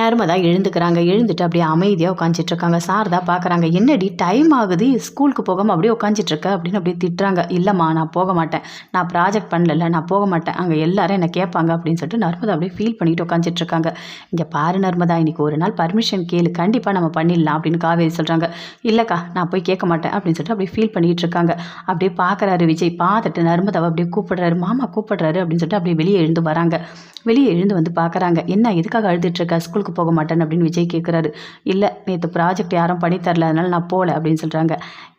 நர்மதா எழுந்துக்கிறாங்க. எழுந்துட்டு அப்படியே அமைதியாக உட்காந்துட்டு இருக்காங்க சாரதா பார்க்குறாங்க என்னடி டைம் ஆகுது? ஸ்கூலுக்கு போகாமல் அப்படியே உட்காந்துட்டு இருக்க அப்படின்னு அப்படியே திட்டுறாங்க. இல்லைம்மா நான் போக மாட்டேன். நான் ப்ராஜெக்ட் பண்ணல நான் போக மாட்டேன். அங்கே எல்லாரும் என்னை கேட்பாங்க. அப்படின்னு சொல்லிட்டு நர்மதா அப்படியே ஃபீல் பண்ணிட்டு உட்காந்துட்டு இருக்காங்க இங்கே பாரு நர்மதா இன்னைக்கு ஒரு நாள் பர்மிஷன் கேளு. கண்டிப்பாக நம்ம பண்ணிடலாம் அப்படின்னு காவேரி சொல்கிறாங்க இல்லைக்கா நான் போய் கேட்க மாட்டேன் அப்படின்னு சொல்லிட்டு அப்படியே ஃபீல் பண்ணிகிட்டு இருக்காங்க அப்படியே பார்க்குறாரு விஜய். பார்த்துட்டு நர்மதாவை அப்படியே கூப்பிடுறாரு. மாமா கூப்பிடுறாரு அப்படின்னு சொல்லிட்டு அப்படியே வெளியே எழுந்து வராங்க. வெளியே எழுந்து வந்து பார்க்குறாங்க என்ன எதுக்காக அழுதுட்டு இருக்கா ஸ்கூலுக்கு போக மாட்டேன் அப்படின்னு விஜய் கேட்குறாரு இல்லை நேற்று ப்ராஜெக்ட் யாரும் பண்ணி தரல அதனால நான் போகல அப்படின்னு சொல்கிறாங்க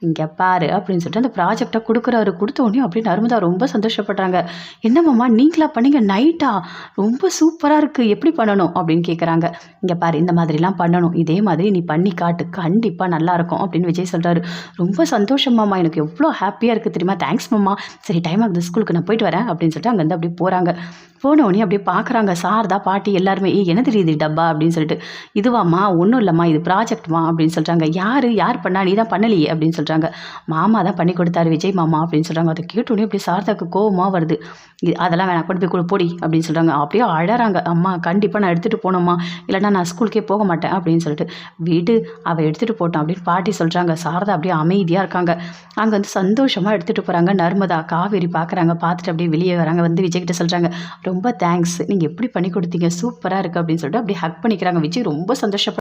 இங்கே பாரு அப்படின்னு சொல்லிட்டு அந்த ப்ராஜெக்டை கொடுக்குறாரு. கொடுத்த உடனே அப்படின்னு அருமதா ரொம்ப சந்தோஷப்படுறாங்க. என்னம்மாம்மா நீங்களா பண்ணீங்க? நைட்டா ரொம்ப சூப்பராக இருக்குது எப்படி பண்ணணும்? அப்படின்னு கேட்குறாங்க இங்கே பாரு இந்த மாதிரிலாம் பண்ணணும். இதே மாதிரி நீ பண்ணி காட்டு. கண்டிப்பாக நல்லாயிருக்கும் அப்படின்னு விஜய் சொல்கிறாரு ரொம்ப சந்தோஷமாம்மா எனக்கு எவ்வளோ ஹாப்பியாக இருக்குது தெரியுமா? தேங்க்ஸ் மாமா. சரி டைம் ஆகுது. ஸ்கூலுக்கு நான் போயிட்டு வரேன் அப்படின்னு சொல்லிட்டு அங்கேருந்து அப்படியே போகிறாங்க போன உடனே அப்படியே பார்க்குறாங்க சாரதா பாட்டி எல்லாருமே ஏய் என்ன தெரியுது டப்பா? அப்படின்னு சொல்லிட்டு இதுவாம்மா ஒன்றும் இல்லைம்மா இது ப்ராஜெக்ட்மா அப்படின்னு சொல்கிறாங்க யார்? யார் பண்ணா? நீ தான் பண்ணலையே? அப்படின்னு சொல்கிறாங்க மாமா தான் பண்ணி கொடுத்தாரு விஜய் மாமா அப்படின்னு சொல்கிறாங்க அதை கேட்டோடனே அப்படியே சாரதாக்கு கோவமாக வருது. இது அதெல்லாம் வேணாம் கொண்டு போய் கொடு போடி அப்படின்னு சொல்கிறாங்க அப்படியே அழறாங்க. அம்மா கண்டிப்பாக நான் எடுத்துகிட்டு போனோம்மா இல்லைன்னா நான் ஸ்கூலுக்கே போக மாட்டேன் அப்படின்னு சொல்லிட்டு. வீடு அவள் எடுத்துகிட்டு போட்டோம் அப்படின்னு பாட்டி சொல்கிறாங்க சாரதா அப்படியே அமைதியாக இருக்காங்க. அங்கே வந்து சந்தோஷமாக எடுத்துகிட்டு போகிறாங்க நர்மதா காவேரி பார்க்குறாங்க பார்த்துட்டு அப்படியே வெளியே வராங்க. வந்து விஜய்கிட்ட சொல்கிறாங்க ரொம்ப தேங்க்ஸ் நீங்கள் எப்படி பண்ணி கொடுத்தீங்க? சூப்பராக இருக்குது அப்படின்னு சொல்லிட்டு அப்படியே ஹக் பண்ணிக்கிறாங்க. விஜய் ரொம்ப சந்தோஷப்ப